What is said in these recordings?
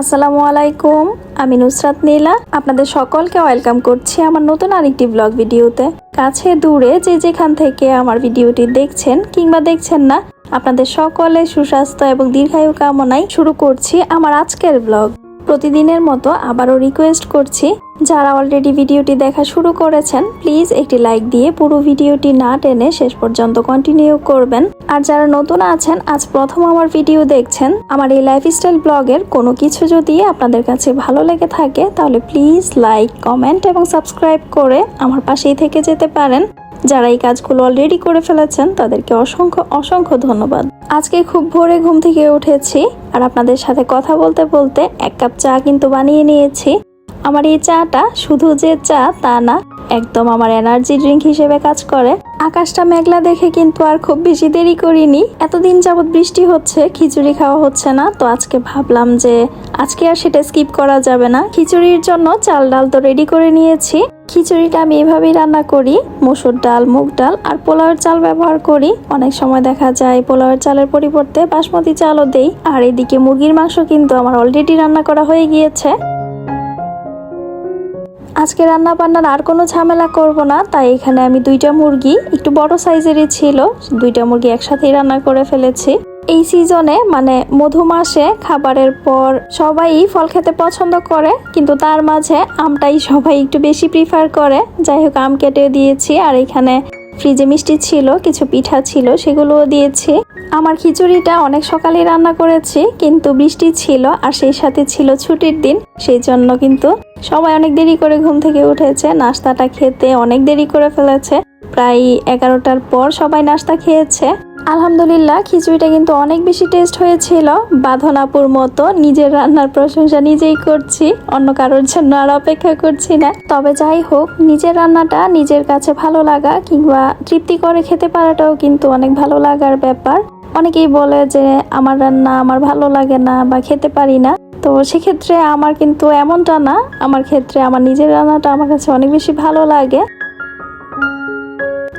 আসসালামু আলাইকুম, আমি নুসরাত নীলা। আপনাদের সকলকে ওয়েলকাম করছি আমার নতুন আরেকটি ব্লগ ভিডিওতে। কাছে দূরে যে যেখান থেকে আমার ভিডিওটি দেখছেন কিংবা দেখছেন না, আপনাদের সকলে সুস্বাস্থ্য এবং দীর্ঘায়ু কামনায় শুরু করছি আমার আজকের ব্লগ। প্রতিদিনের মতো আবারও রিকোয়েস্ট করছি, যারা অলরেডি ভিডিওটি দেখা শুরু করেছেন প্লিজ একটি লাইক দিয়ে পুরো ভিডিওটি না টেনে শেষ পর্যন্ত কন্টিনিউ করবেন। আর যারা নতুন আছেন, আজ প্রথম আমার ভিডিও দেখছেন, আমার এই লাইফস্টাইল ব্লগের কোনো কিছু যদি আপনাদের কাছে ভালো লেগে থাকে, তাহলে প্লিজ লাইক কমেন্ট এবং সাবস্ক্রাইব করে আমার পাশেই থেকে যেতে পারেন। যারা এই কাজগুলো অলরেডি করে ফেলেছেন, তাদেরকে অসংখ্য অসংখ্য ধন্যবাদ। আজকে খুব ভোরে ঘুম থেকে উঠেছি, আর আপনাদের সাথে কথা বলতে বলতে এক কাপ চা কিন্তু বানিয়ে নিয়েছি। আমার এই চাটা শুধু যে চা তা না, একদম আমার এনার্জি ড্রিঙ্ক হিসেবে কাজ করে। আকাশটা মেঘলা দেখে কিন্তু আর খুব বেশি দেরি করিনি। এতদিন যাবৎ বৃষ্টি হচ্ছে, খিচুড়ি খাওয়া হচ্ছে না, তো আজকে ভাবলাম যে আজকে আর সেটা স্কিপ করা যাবে না। খিচুড়ির জন্য চাল ডাল তো রেডি করে নিয়েছি। খিচুড়িটা আমি এভাবেই রান্না করি, মসুর ডাল, মুগ ডাল আর পোলাওয়ের চাল ব্যবহার করি। অনেক সময় দেখা যায় পোলাওয়ের চালের পরিবর্তে বাসমতি চালও দেই, আর এদিকে মুরগির মাংস কিন্তু আমার অলরেডি রান্না করা হয়ে গিয়েছে। আজকে রান্না বান্নার আর কোনো ঝামেলা করব না, তাই এখানে আমি দুইটা মুরগি, একটু বড় সাইজেরই ছিল, দুইটা মুরগি একসাথেই রান্না করে ফেলেছি। এই সিজনে মানে মধু মাসে, খাবারের পর সবাই ফল খেতে পছন্দ করে, কিন্তু তার মাঝে আমটাই সবাই একটু বেশি প্রিফার করে। যাই হোক, আম কেটে দিয়েছি, আর এখানে ফ্রিজে মিষ্টি ছিল, কিছু পিঠা ছিল, সেগুলোও দিয়েছি। আমার খিচুড়িটা অনেক সকালে রান্না করেছি, কিন্তু বৃষ্টি ছিল আর সেই সাথে ছিল ছুটির দিন, সেই জন্য কিন্তু সবাই অনেক দেরি করে ঘুম থেকে উঠেছে। নাস্তাটা খেতে অনেক দেরি করে ফেলেছে। প্রায় এগারোটার পর সবাই নাস্তা খেয়েছে। আলহামদুলিল্লাহ, খিচুড়িটা কিন্তু অনেক বেশি টেস্ট হয়েছিল। বাঁধনাপুর মতো নিজের রান্নার প্রশংসা নিজেই করছি, অন্য কারোর জন্য আর অপেক্ষা করছি না। তবে যাই হোক, নিজের রান্নাটা নিজের কাছে ভালো লাগা কিংবা তৃপ্তি করে খেতে পারাটাও কিন্তু অনেক ভালো লাগার ব্যাপার। অনেকেই বলে যে, আমার রান্না আমার ভালো লাগে না বা খেতে পারি না। তো সেক্ষেত্রে আমার কিন্তু এমনটা না, আমার ক্ষেত্রে আমার নিজের রান্নাটা আমার কাছে অনেক বেশি ভালো লাগে।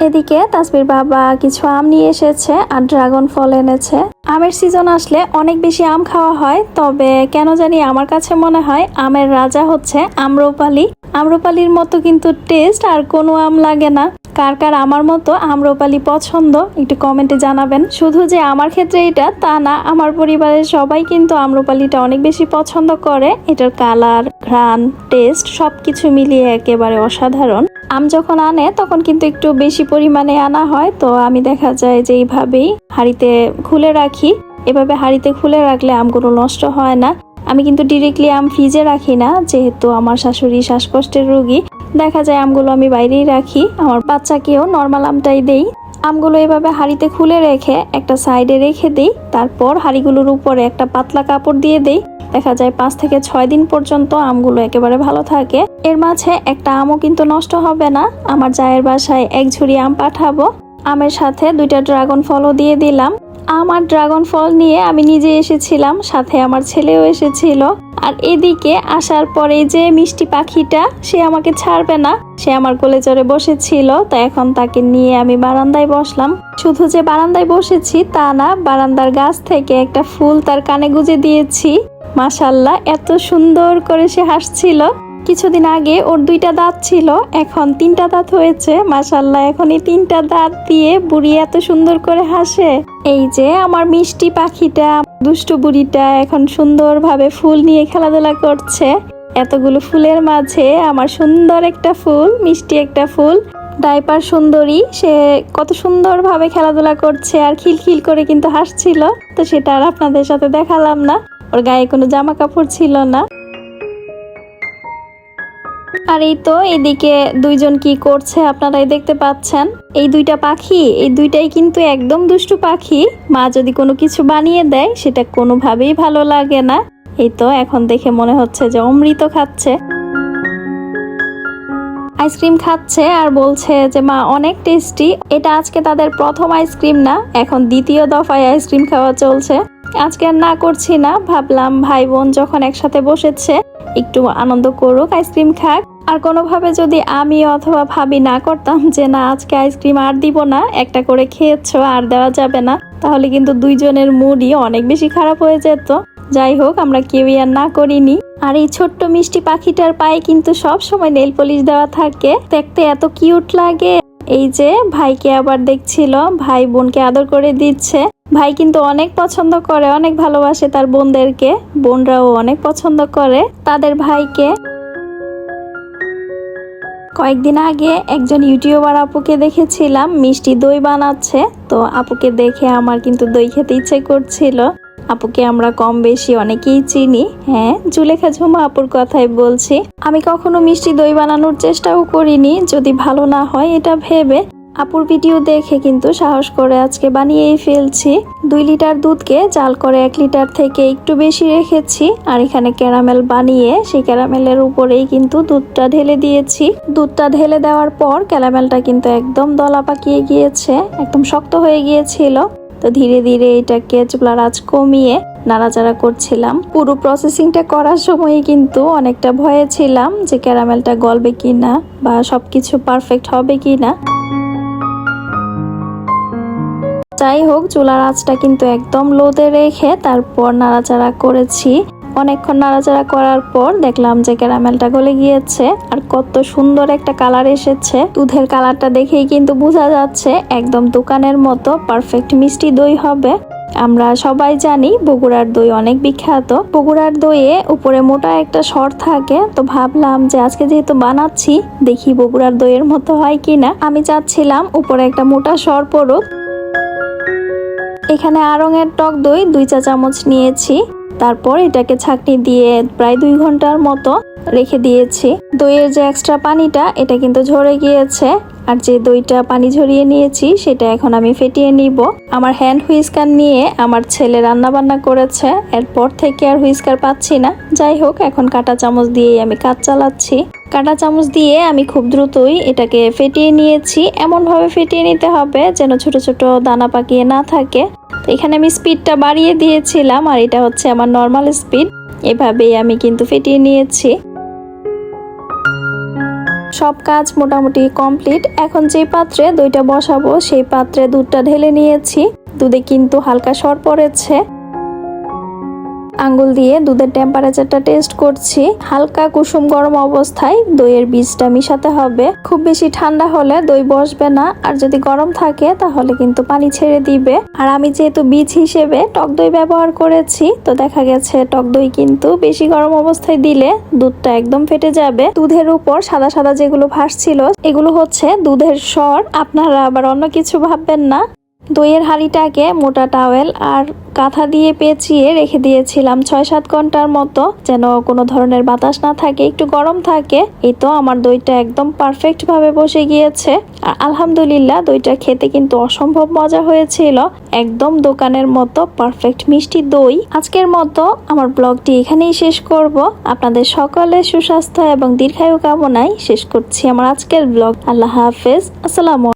এদিকে তাসবির বাবা কিছু আম নিয়ে এসেছে আর ড্রাগন ফল এনেছে। আমের সিজন আসলে অনেক বেশি আম খাওয়া হয়, তবে কেন জানি আমার কাছে মনে হয় আমের রাজা হচ্ছে আম্রপালি। আম্রপালির মতো কিন্তু টেস্ট আর কোনো আম লাগে না। কার কার আমার মতো আম্রপালি পছন্দ, একটু কমেন্টে জানাবেন। শুধু যে আমার ক্ষেত্রে এটা, তা না, আমার পরিবারের সবাই কিন্তু আম্রপালিটা অনেক বেশি পছন্দ করে। এটার কালার ঘ্রাণ টেস্ট সবকিছু মিলিয়ে একেবারে অসাধারণ। আম যখন আনে, তখন কিন্তু একটু বেশি পরিমাণে আনা হয়। তো আমি দেখা যায় যে এইভাবেই হাঁড়িতে খুলে রাখি। এভাবে হাঁড়িতে খুলে রাখলে আমগুলো নষ্ট হয় না। আমি কিন্তু ডিরেক্টলি আম ফ্রিজে রাখি না, যেহেতু আমার শাশুড়ি শ্বাসকষ্টের রোগী। দেখা যায় আমগুলো আমি বাইরেই রাখি, আমার বাচ্চাকেও নর্মাল আমটাই দেই। আমগুলো এভাবে হাঁড়িতে খুলে রেখে একটা সাইডে রেখে দিই, তারপর হাঁড়িগুলোর উপরে একটা পাতলা কাপড় দিয়ে দেই। দেখা যায় পাঁচ থেকে ছয় দিন পর্যন্ত আমগুলো একেবারে ভালো থাকে। এর মাঝে একটা আমও কিন্তু নষ্ট হবে না, আমার জায়ের বাসায় এক ঝুড়ি আম পাঠাবো। আমের সাথে দুইটা ড্রাগন ফলও দিয়ে দিলাম। আমার ড্রাগন ফল নিয়ে আমি নিজে এসেছিলাম, সাথে আমার ছেলেও এসেছিল। আর এদিকে আসার পরে যে মিষ্টি পাখিটা, সে আমাকে ছাড়বে না। সে আমার কোলে চড়ে বসেছিল, তো এখন তাকে নিয়ে আমি বারান্দায় বসলাম। শুধু যে বারান্দায় বসেছি তা না, বারান্দার গাছ থেকে একটা ফুল তার কানে গুজে দিয়েছি। মাসাল্লাহ এত সুন্দর করে সে হাসছিল। কিছুদিন আগে ওর দুইটা দাঁত ছিল, এখন তিনটা দাঁত হয়েছে। মাসাল্লাহ এখন এই তিনটা দাঁত দিয়ে বুড়ি এত সুন্দর করে হাসে। এই যে আমার মিষ্টি পাখিটা, দুষ্টু বুড়িটা এখন সুন্দরভাবে ফুল নিয়ে খেলাধুলা করছে। এতগুলো ফুলের মাঝে আমার সুন্দর একটা ফুল, মিষ্টি একটা ফুল। ডাইপার সুন্দরী, সে কত সুন্দরভাবে খেলাধুলা করছে আর খিলখিল করে কিন্তু হাসছিল। তো সেটা আর আপনাদের সাথে দেখালাম না। ওর গায়ে কোনো জামা কাপড় ছিল না। আর এই তো, এদিকে দুইজন কি করছে আপনারাই দেখতে পাচ্ছেন। এই দুইটা পাখি, এই দুইটাই কিন্তু একদম দুষ্টু পাখি। মা যদি কোনো কিছু বানিয়ে দেয়, সেটা কোনোভাবেই ভালো লাগে না। এই তো, এখন দেখে মনে হচ্ছে যে অমৃত খাচ্ছে। আইসক্রিম খাচ্ছে আর বলছে যে, মা, অনেক টেস্টি। এটা আজকে তাদের প্রথম আইসক্রিম না, এখন দ্বিতীয় দফায় আইসক্রিম খাওয়া চলছে। আজকে আর না করছি না, ভাবলাম ভাই বোন যখন একসাথে বসেছে একটু আনন্দ করুক, আইসক্রিম খাক। আর কোনোভাবে যদি আমি অথবা ভাবি না করতাম যে না, আজকে আইসক্রিম আর দিব না, একটা করে খেয়েছো, আর দেওয়া যাবে না, তাহলে কিন্তু দুইজনের মুডই অনেক বেশি খারাপ হয়ে যেত। যাই হোক, আমরা কেউই আর না করিনি। আর এই ছোট্ট মিষ্টি পাখিটার পায়ে কিন্তু সব সময় নেল পলিশ দেওয়া থাকে। দেখতে এত কিউট লাগে। এই যে, ভাইকে আবার দেখছিল, ভাই বোনকে আদর করে দিচ্ছে। ভাই কিন্তু অনেক পছন্দ করে, অনেক ভালোবাসে তার বোনদেরকে। বোনরাও অনেক পছন্দ করে তাদের ভাইকে। কয়েকদিন আগে একজন ইউটিউবার আপুকে দেখেছিলাম, মিষ্টি দই বানাচ্ছে। তো আপুকে দেখে আমার কিন্তু দই খেতে ইচ্ছে করছিল। আপুকে আমরা কম বেশি অনেকেই চিনি। হ্যাঁ জুলেখা ঝুমা আপুর কথাই বলছি। আমি কখনো মিষ্টি দই বানানোর চেষ্টাও করিনি, যদি ভালো না হয় এটা ভেবে। আপুর ভিডিও দেখে কিন্তু সাহস করে আজকে বানিয়েই ফেলছি। দুই লিটার দুধকে জাল করে এক লিটার থেকে একটু বেশি রেখেছি, আর এখানে ক্যারামেল বানিয়ে সেই ক্যারামেলের উপরেই কিন্তু দুধটা ঢেলে দিয়েছি। দুধটা ঢেলে দেওয়ার পর ক্যারামেলটা কিন্তু একদম দলা পাকিয়ে গিয়েছে, একদম শক্ত হয়ে গিয়েছিল। তো ধীরে ধীরে এটাকে চুলার আঁচ কমিয়ে নাড়াচাড়া করছিলাম। পুরো প্রসেসিংটা করার সময় কিন্তু অনেকটা ভয়ে ছিলাম যে ক্যারামেলটা গলবে কিনা বা সবকিছু পারফেক্ট হবে কিনা। যাই হোক, চুলার আঁচটা কিন্তু একদম লোতে রেখে তারপর নাড়াচাড়া করেছি। অনেকক্ষণ নাড়াচাড়া করার পর দেখলাম যে ক্যারামেলটা গলে গিয়েছে আর কত সুন্দর একটা কালার এসেছে। দুধের কালারটা দেখেই কিন্তু বোঝা যাচ্ছে, একদম দোকানের মতো পারফেক্ট মিষ্টি দই হবে। আমরা সবাই জানি বগুড়ার দই অনেক বিখ্যাত। বগুড়ার দইয়ে উপরে মোটা একটা সর থাকে, তো ভাবলাম যে আজকে যেহেতু বানাচ্ছি, দেখি বগুড়ার দইয়ের মতো হয় কিনা। আমি চাচ্ছিলাম উপরে একটা মোটা সর পড়ুক। এখানে আড়ঙের টক দই দুই চা চামচ নিয়েছি। তারপর এটাকে ছাঁকনি দিয়ে প্রায় দুই ঘণ্টার মতো রেখে দিয়েছি। দইয়ের যে এক্সট্রা পানিটা, এটা কিন্তু ঝরে গিয়েছে। আর যে দইটা পানি ঝরিয়ে নিয়েছি, সেটা এখন আমি ফেটিয়ে নিব। আমার হ্যান্ড হুইস্কার নিয়ে আমার ছেলে রান্না বান্না করেছে। এরপর থেকে আর হুইস্কার পাচ্ছি না। যাই হোক, এখন কাঁটা চামচ দিয়েই আমি কাজ চালাচ্ছি। কাঁটা চামচ দিয়ে আমি খুব দ্রুতই এটাকে ফেটিয়ে নিয়েছি। এমনভাবে ফেটিয়ে নিতে হবে যেন ছোট ছোট দানা পাকিয়ে না থাকে। এখানে আমি স্পিডটা বাড়িয়ে দিয়েছিলাম, আর এটা হচ্ছে আমার নর্মাল স্পিড এভাবেই আমি কিন্তু ফেটিয়ে নিয়েছি। সব কাজ মোটামুটি কমপ্লিট। এখন যে পাত্রে দইটা বসাবো, সেই পাত্রে দুধটা ঢেলে নিয়েছি। দুধে কিন্তু হালকা সর পড়েছে। আঙ্গুল দিয়ে দুধের টেম্পারেচারটা টেস্ট করছি। হালকা কুসুম গরম অবস্থায় দইয়ের বীজটা মিশাতে হবে। খুব বেশি ঠান্ডা হলে দই বসবে না, আর যদি গরম থাকে তাহলে কিন্তু পানি ছেড়ে দিবে। আর আমি যেহেতু বীজ হিসেবে টক দই ব্যবহার করেছি, তো দেখা গেছে টক দই কিন্তু বেশি গরম অবস্থায় দিলে দুধটা একদম ফেটে যাবে। দুধের উপর সাদা সাদা যেগুলো ভাসছিল, এগুলো হচ্ছে দুধের স্বর আপনারা আবার অন্য কিছু ভাববেন না। দইয়ের হাঁড়িটাকে মোটা টাওয়েল আর কাঁথা দিয়ে পেঁচিয়ে রেখে দিয়েছিলাম। ছয় সাত ঘণ্টার মতো যেন কোনো ধরনের বাতাস না থাকে, একটু গরম থাকে। এই তো আমার দইটা একদম পারফেক্ট ভাবে বসে গিয়েছে। আর আলহামদুলিল্লাহ দইটা খেতে কিন্তু অসম্ভব মজা হয়েছিল। একদম দোকানের মতো পারফেক্ট মিষ্টি দই। আজকের মতো আমার ব্লগটি এখানেই শেষ করব। আপনাদের সকলে সুস্বাস্থ্য এবং দীর্ঘায়ু কামনায় শেষ করছি আমার আজকের ব্লগ। আল্লাহ হাফেজ। আসসালামু